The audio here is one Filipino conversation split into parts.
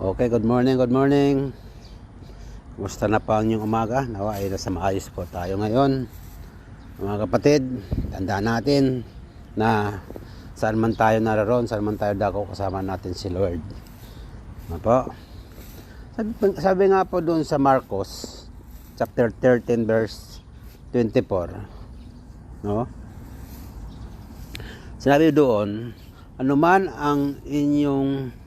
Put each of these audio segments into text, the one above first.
Okay, good morning, good morning. Kumusta na pa ang inyong umaga? Nawa ay nasa maayos po tayo ngayon. Mga kapatid, tandaan natin na saan man tayo naroon, saan man tayo dako, kasama natin si Lord. Ano po? Sabi, sabi nga po doon sa Marcos, chapter 13, verse 24. No? Sinabi doon, anuman ang inyong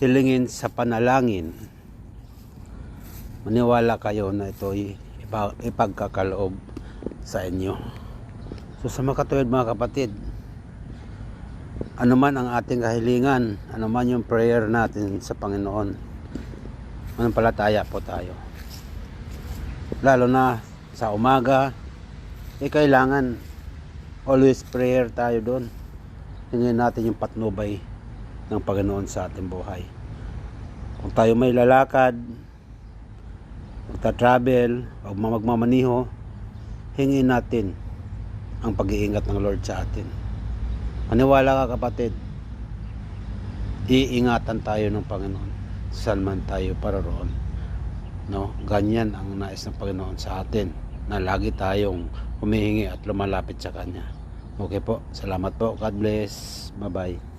hilingin sa panalangin, maniwala kayo na ito ipa- ipagkakaloob sa inyo. So sa mga katuwid mga kapatid, anuman ang ating kahilingan, anuman yung prayer natin sa Panginoon, manampalataya po tayo. Lalo na sa umaga, eh kailangan always prayer tayo doon. Hingin natin yung patnubay ng Panginoon sa ating buhay. Kung tayo may lalakad, magta-travel, o magmamaniho, hingin natin ang pag-iingat ng Lord sa atin. Maniwala ka kapatid, iingatan tayo ng Panginoon saan man tayo paroon. No? Ganyan ang nais ng Panginoon sa atin na lagi tayong humihingi at lumalapit sa Kanya. Okay po, salamat po. God bless. Bye-bye.